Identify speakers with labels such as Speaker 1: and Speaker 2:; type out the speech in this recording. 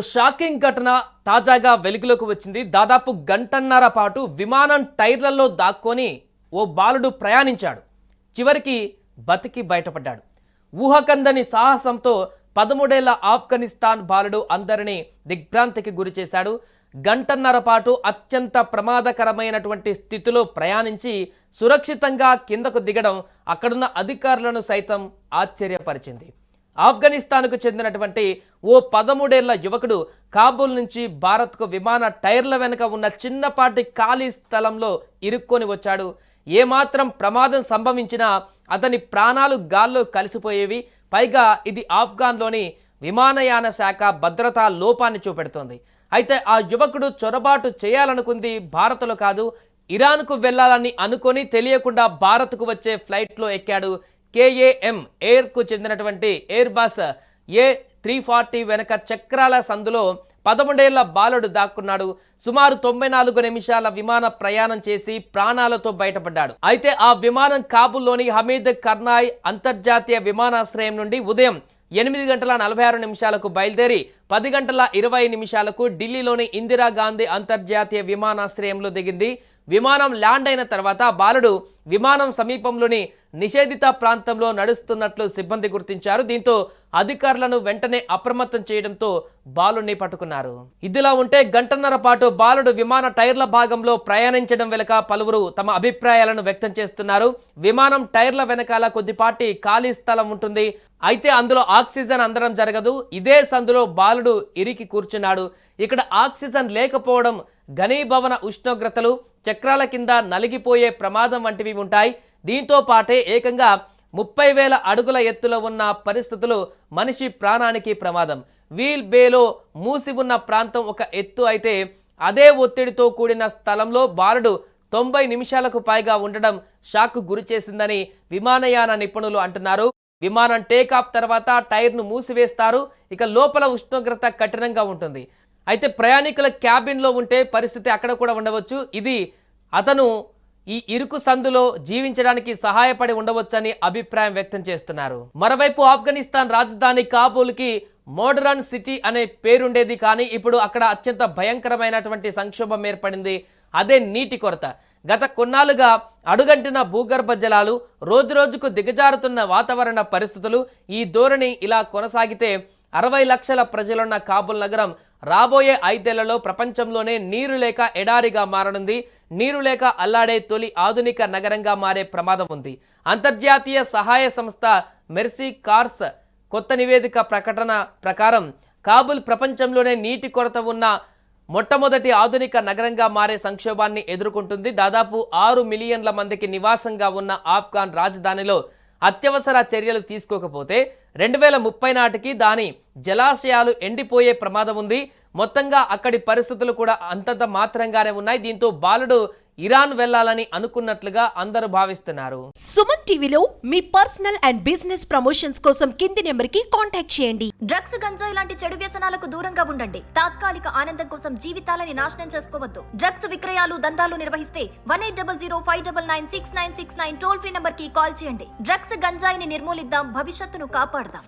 Speaker 1: ఓ shocking ఘటన తాజాగా వెలుగులోకి వచ్చింది. దాదాపు గంటన్నర పాటు విమానం టైర్లలో దాక్కొని ఓ బాలుడు ప్రయాణించాడు. చివరికి బతికి బయటపడ్డాడు. ఊహకందని సాహసంతో పదమూడేళ్ళ ఆఫ్ఘనిస్తాన్ బాలుడు అందరినీ దిగ్భ్రాంతికి గురి చేశాడు. గంటన్నర పాటు అత్యంత ప్రమాదకరమైనటువంటి స్థితిలో ప్రయాణించి సురక్షితంగా కిందకు దిగడం అక్కడున్న అధికారులను సైతం ఆశ్చర్యపరిచింది. ఆఫ్ఘనిస్తాన్కు చెందినటువంటి ఓ పదమూడేళ్ళ యువకుడు కాబూల్ నుంచి భారత్కు విమాన టైర్ల వెనుక ఉన్న చిన్నపాటి ఖాళీ స్థలంలో ఇరుక్కొని వచ్చాడు. ఏమాత్రం ప్రమాదం సంభవించినా అతని ప్రాణాలు గాల్లో కలిసిపోయేవి. పైగా ఇది ఆఫ్ఘాన్లోని విమానయాన శాఖ భద్రతా లోపాన్ని చూపెడుతోంది. అయితే ఆ యువకుడు చొరబాటు చేయాలనుకుంది భారత్లో కాదు ఇరాన్కు వెళ్ళాలని అనుకొని తెలియకుండా భారత్కు వచ్చే ఫ్లైట్లో ఎక్కాడు. కేఏఎం ఎయిర్కు చెందినటువంటి air boss A three forty వెనక చక్రాల సందులో పదమూడేళ్ళ బాలుడు దాక్కున్నాడు. సుమారు తొంభై నాలుగు నిమిషాల విమాన ప్రయాణం చేసి ప్రాణాలతో బయటపడ్డాడు. అయితే ఆ విమానం కాబుల్లోని హమీద్ కర్నాయ్ అంతర్జాతీయ విమానాశ్రయం నుండి ఉదయం ఎనిమిది గంటల నలభై ఆరు నిమిషాలకు బయలుదేరి పది గంటల ఇరవై నిమిషాలకు ఢిల్లీలోని ఇందిరాగాంధీ అంతర్జాతీయ విమానాశ్రయంలో దిగింది. విమానం ల్యాండ్ అయిన తర్వాత బాలుడు విమానం సమీపంలోని నిషేధిత ప్రాంతంలో నడుస్తున్నట్లు సిబ్బంది గుర్తించారు. దీంతో అధికారులను వెంటనే అప్రమత్తం చేయడంతో బాలుడిని పట్టుకున్నారు. ఇదిలా ఉంటే గంటన్నర పాటు బాలుడు విమాన టైర్ల భాగంలో ప్రయాణించడం వెనుక పలువురు తమ అభిప్రాయాలను వ్యక్తం చేస్తున్నారు. విమానం టైర్ల వెనకాల కొద్దిపాటి ఖాళీ స్థలం ఉంటుంది. అయితే అందులో ఆక్సిజన్ అందడం జరగదు. ఇదే సందులో బాలుడు ఇరికి కూర్చున్నాడు. ఇక్కడ ఆక్సిజన్ లేకపోవడం ఘనీభవన ఉష్ణోగ్రతలు చక్రాల కింద నలిగిపోయే ప్రమాదం వంటివి ఉంటాయి. దీంతో పాటే ఏకంగా ముప్పై వేల అడుగుల ఎత్తులో ఉన్న పరిస్థితులు మనిషి ప్రాణానికి ప్రమాదం. వీల్ బేలో మూసి ఉన్న ప్రాంతం ఒక ఎత్తు అయితే అదే ఒత్తిడితో కూడిన స్థలంలో బాలుడు తొంభై నిమిషాలకు పైగా ఉండడం షాక్ గురి చేసిందని విమానయాన నిపుణులు అంటున్నారు. విమానం టేకాఫ్ తర్వాత టైర్ను మూసివేస్తారు. ఇక లోపల ఉష్ణోగ్రత కఠినంగా ఉంటుంది. అయితే ప్రయాణికుల క్యాబిన్లో ఉంటే పరిస్థితి అక్కడ కూడా ఉండవచ్చు. ఇది అతను ఈ ఇరుకు సందులో జీవించడానికి సహాయపడి ఉండవచ్చని అభిప్రాయం వ్యక్తం చేస్తున్నారు. మరోవైపు ఆఫ్ఘనిస్తాన్ రాజధాని కాబూల్కి మోడరన్ సిటీ అనే పేరుండేది కానీ ఇప్పుడు అక్కడ అత్యంత భయంకరమైనటువంటి సంక్షోభం ఏర్పడింది. అదే నీటి కొరత. గత కొన్నాళ్ళుగా అడుగంటిన భూగర్భ జలాలు రోజురోజుకు దిగజారుతున్న వాతావరణ పరిస్థితులు ఈ ధోరణి ఇలా కొనసాగితే అరవై లక్షల ప్రజలున్న కాబుల్ నగరం రాబోయే ఐదేళ్ళలో ప్రపంచంలోనే నీరు లేక ఎడారిగా మారనుంది. నీరు లేక అల్లాడే తొలి ఆధునిక నగరంగా మారే ప్రమాదం ఉంది. అంతర్జాతీయ సహాయ సంస్థ మెర్సీ కార్స్ కొత్త నివేదిక ప్రకటన ప్రకారం కాబుల్ ప్రపంచంలోనే నీటి కొరత ఉన్న మొట్టమొదటి ఆధునిక నగరంగా మారే సంక్షోభాన్ని ఎదుర్కొంటుంది. దాదాపు ఆరు మిలియన్ల మందికి నివాసంగా ఉన్న ఆఫ్ఘాన్ రాజధానిలో అత్యవసర చర్యలు తీసుకోకపోతే రెండు వేల ముప్పై నాటికి దాని జలాశయాలు ఎండిపోయే ప్రమాదం ఉంది. మొత్తంగా అక్కడి పరిస్థితులు కూడా అంతంత మాత్రంగానే ఉన్నాయి. దీంతో బాలుడు ఇరాన్ వెళ్ళాలని అనుకున్నట్లుగా అందరూ భావిస్తున్నారు.
Speaker 2: సుమన్ టీవీలో మీ పర్సనల్ అండ్ బిజినెస్ ప్రమోషన్స్ కోసం కింది నెంబర్కి కాంటాక్ట్ చేయండి.
Speaker 3: డ్రగ్స్ గంజాయి లాంటి చెడు వ్యసనాలకు దూరంగా ఉండండి. తాత్కాలిక ఆనందం కోసం జీవితాలని నాశనం చేసుకోవద్దు. డ్రగ్స్ విక్రయాలు దందాలు నిర్వహిస్తే one eight double zero five double nine six nine six nine toll free నంబర్కి కాల్ చేయండి. డ్రగ్స్ గంజాయిని నిర్మూలిద్దాం భవిష్యత్తును కాపాడదాం.